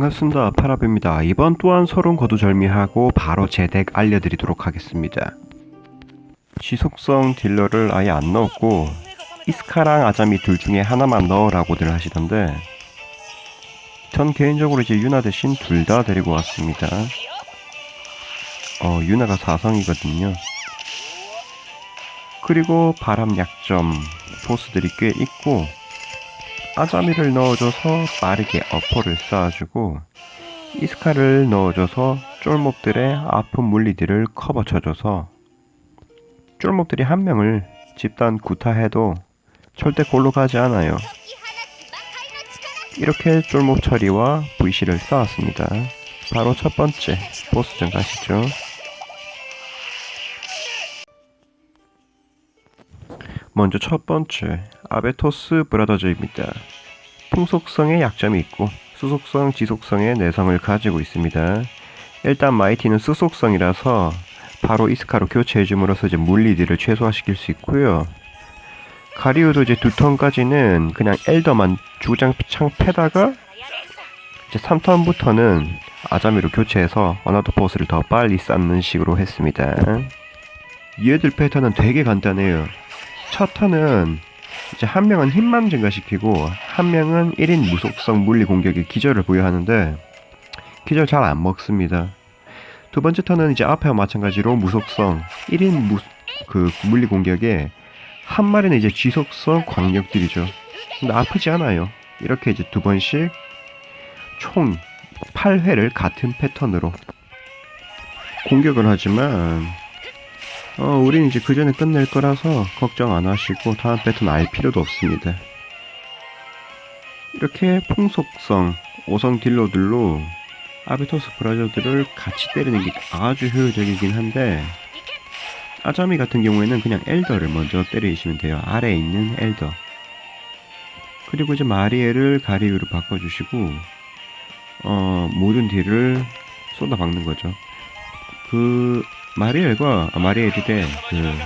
반갑습니다. 파라비입니다. 이번 또한 서론 거두절미하고 바로 제덱 알려드리도록 하겠습니다. 지속성 딜러를 아예 안 넣었고 이스카랑 아자미 둘 중에 하나만 넣으라고들 하시던데 전 개인적으로 이제 유나 대신 둘 다 데리고 왔습니다. 어, 유나가 4성이거든요. 그리고 바람 약점 보스들이 꽤 있고 아자미를 넣어줘서 빠르게 어퍼를 쌓아주고 이스카를 넣어줘서 쫄목들의 아픈 물리들을 커버 쳐줘서 쫄목들이 한 명을 집단 구타해도 절대 골로 가지 않아요. 이렇게 쫄목 처리와 VC를 쌓았습니다. 바로 첫 번째 보스전 가시죠. 먼저 첫 번째 아베토스 브라더즈입니다. 풍속성의 약점이 있고 수속성, 지속성의 내성을 가지고 있습니다. 일단 마이티는 수속성이라서 바로 이스카로 교체해줌으로써 이제 물리들을 최소화시킬 수 있고요. 가리우도 이제 두 턴까지는 그냥 엘더만 주장창 패다가 이제 3턴부터는 아자미로 교체해서 어나더 보스를 더 빨리 쌓는 식으로 했습니다. 얘들 패턴은 되게 간단해요. 첫 턴은 이제 한 명은 힘만 증가시키고 한 명은 1인 무속성 물리 공격에 기절을 부여하는데 기절 잘 안 먹습니다. 두 번째 턴은 이제 앞에와 마찬가지로 무속성 1인 무, 그 물리 공격에 한 마리는 이제 지속성 광역들이죠. 근데 아프지 않아요. 이렇게 이제 두 번씩 총 8회를 같은 패턴으로 공격을 하지만 어, 우린 이제 그 전에 끝낼 거라서 걱정 안 하시고 다음 패턴 알 필요도 없습니다. 이렇게 풍속성 5성 딜러들로 아비토스 브라저들을 같이 때리는 게 아주 효율적이긴 한데 아자미 같은 경우에는 그냥 엘더를 먼저 때리시면 돼요. 아래에 있는 엘더. 그리고 이제 마리에를 가리우로 바꿔주시고 어, 모든 딜을 쏟아 박는 거죠. 그 마리엘과 아, 마리엘이 돼그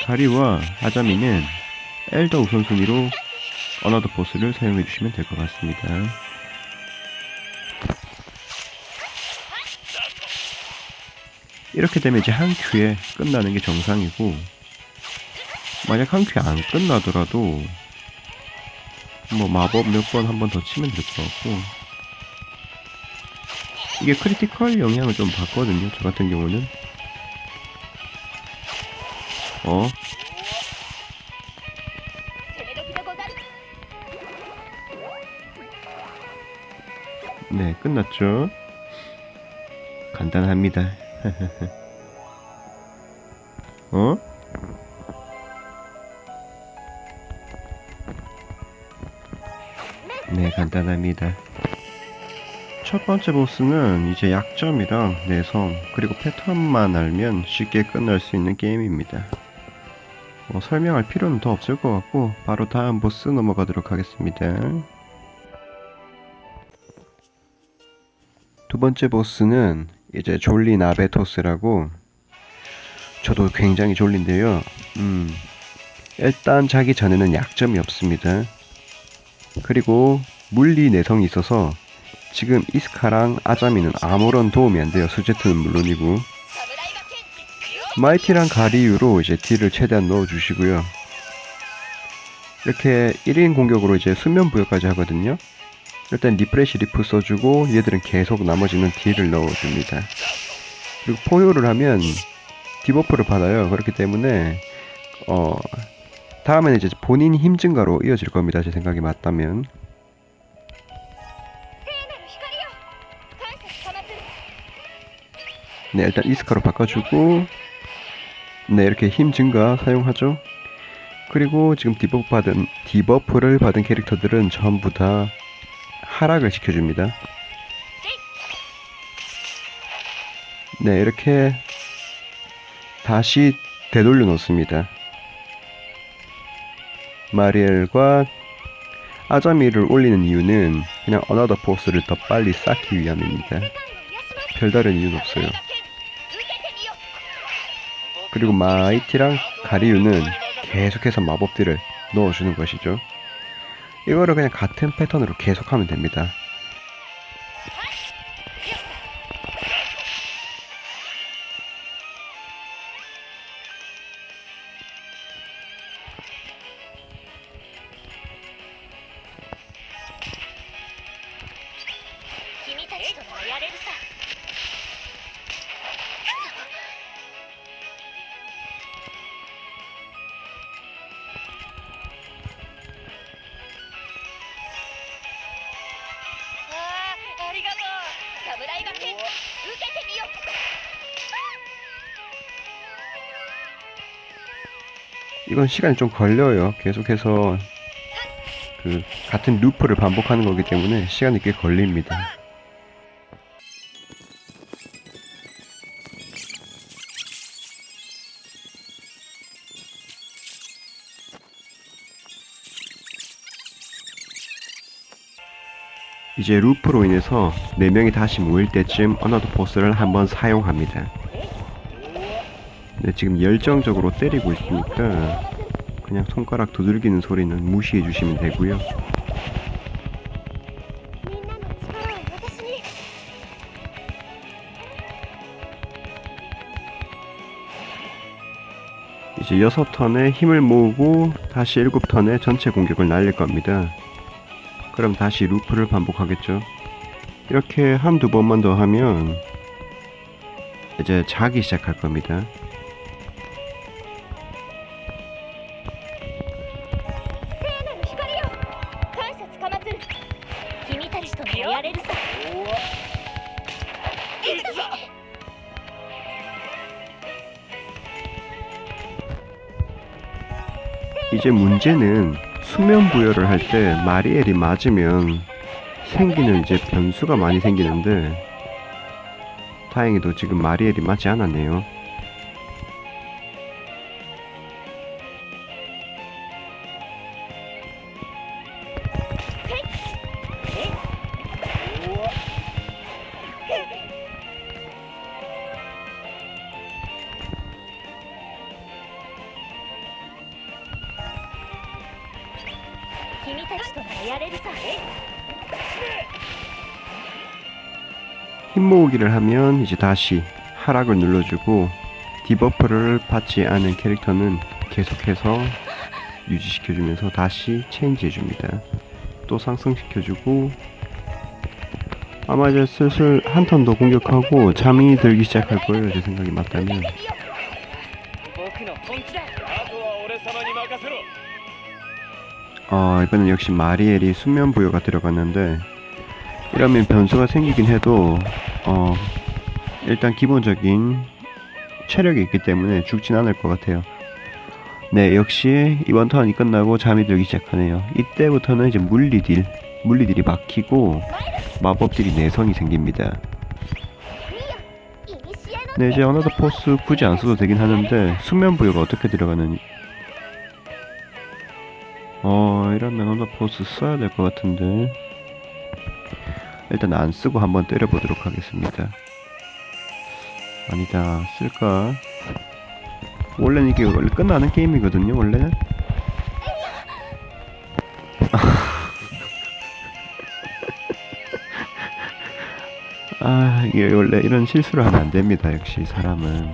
가리와 아자미는 엘더 우선순위로 어나더 보스를 사용해 주시면 될 것 같습니다. 이렇게 되면 이제 한 큐에 끝나는 게 정상이고 만약 한 큐에 안 끝나더라도 뭐 마법 몇 번 한 번 더 치면 될 것 같고 이게 크리티컬 영향을 좀 받거든요 저 같은 경우는 어? 네, 끝났죠? 간단합니다. 어? 네, 간단합니다. 첫 번째 보스는 이제 약점이랑 내성, 그리고 패턴만 알면 쉽게 끝날 수 있는 게임입니다. 뭐 설명할 필요는 더 없을 것 같고 바로 다음 보스 넘어가도록 하겠습니다. 두 번째 보스는 이제 졸린 아베토스라고 저도 굉장히 졸린데요. 음, 일단 자기 전에는 약점이 없습니다. 그리고 물리 내성이 있어서 지금 이스카랑 아자미는 아무런 도움이 안 돼요. 수제트는 물론이고 마이티랑 가리유로 이제 딜을 최대한 넣어주시고요. 이렇게 1인 공격으로 이제 수면 부여까지 하거든요. 일단 리프레시 리프 써주고 얘들은 계속 나머지는 딜을 넣어줍니다. 그리고 포효를 하면 디버프를 받아요. 그렇기 때문에 어 다음에는 이제 본인 힘 증가로 이어질 겁니다. 제 생각이 맞다면. 네, 일단 이스카로 바꿔주고 네, 이렇게 힘 증가 사용하죠. 그리고 지금 디버프 받은 디버프를 받은 캐릭터들은 전부 다 하락을 시켜줍니다. 네, 이렇게 다시 되돌려 놓습니다. 마리엘과 아자미를 올리는 이유는 그냥 어나더 포스를 더 빨리 쌓기 위함입니다. 별다른 이유는 없어요. 그리고 마이티랑 가리유는 계속해서 마법들을 넣어주는 것이죠. 이거를 그냥 같은 패턴으로 계속하면 됩니다. 이건 시간이 좀 걸려요. 계속해서 그 같은 루프를 반복하는 거기 때문에 시간이 꽤 걸립니다. 이제 루프로 인해서 4명이 다시 모일 때쯤 어나더 보스를 한번 사용합니다. 근데 지금 열정적으로 때리고 있으니까 그냥 손가락 두들기는 소리는 무시해 주시면 되고요. 이제 6턴에 힘을 모으고 다시 7턴에 전체 공격을 날릴 겁니다. 그럼 다시 루프를 반복하겠죠. 이렇게 한두 번만 더 하면 이제 자기 시작할 겁니다. たちともやれるさいくぞ 이제 문제는 수면 부여를 할 때 마리엘이 맞으면 생기는 이제 변수가 많이 생기는데 다행히도 지금 마리엘이 맞지 않았네요. 君たちともやれるさ 힘 모으기를 하면 이제 다시 하락을 눌러주고 디버프를 받지 않은 캐릭터는 계속해서 유지시켜주면서 다시 체인지해줍니다. 또 상승시켜주고 아마 이제 슬슬 한 턴 더 공격하고 잠이 들기 시작할 거예요. 제 생각이 맞다면 어, 이번엔 역시 마리엘이 수면 부여가 들어갔는데 이러면 변수가 생기긴 해도 어, 일단 기본적인 체력이 있기 때문에 죽진 않을 것 같아요. 네, 역시 이번 턴이 끝나고 잠이 들기 시작하네요. 이때부터는 이제 물리딜, 물리딜이 막히고 마법딜이 내성이 생깁니다. 네, 이제 어느덧 포스 굳이 안 써도 되긴 하는데 수면 부여가 어떻게 들어가는 어 이러면 어나더 포스 써야 될 것 같은데. 일단 안 쓰고 한번 때려보도록 하겠습니다. 아니다 쓸까? 원래는 이게 원래 끝나는 게임이거든요 원래는 아 이게 원래 이런 실수를 하면 안 됩니다 역시 사람은.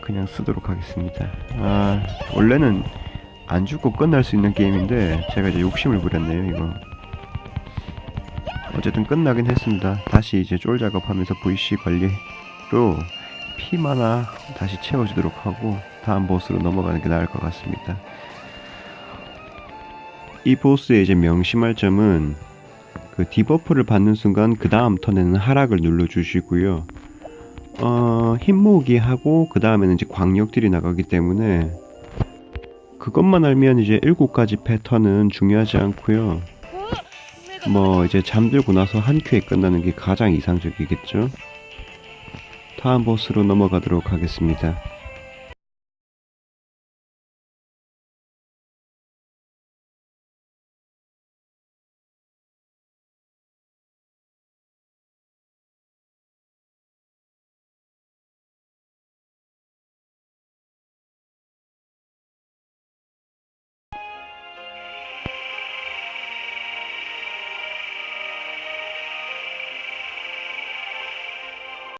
그냥 쓰도록 하겠습니다. 아 원래는 안 죽고 끝날 수 있는 게임인데 제가 이제 욕심을 부렸네요 이거. 어쨌든 끝나긴 했습니다. 다시 이제 쫄 작업하면서 VC 관리로 피만 하나 다시 채워주도록 하고 다음 보스로 넘어가는 게 나을 것 같습니다. 이 보스의 이제 명심할 점은 그 디버프를 받는 순간 그 다음 턴에는 하락을 눌러주시고요. 어, 힘 모으기 하고 그 다음에는 이제 광역들이 나가기 때문에 그것만 알면 이제 7가지 패턴은 중요하지 않고요. 뭐 이제 잠들고 나서 한 큐에 끝나는 게 가장 이상적이겠죠. 다음 보스로 넘어가도록 하겠습니다.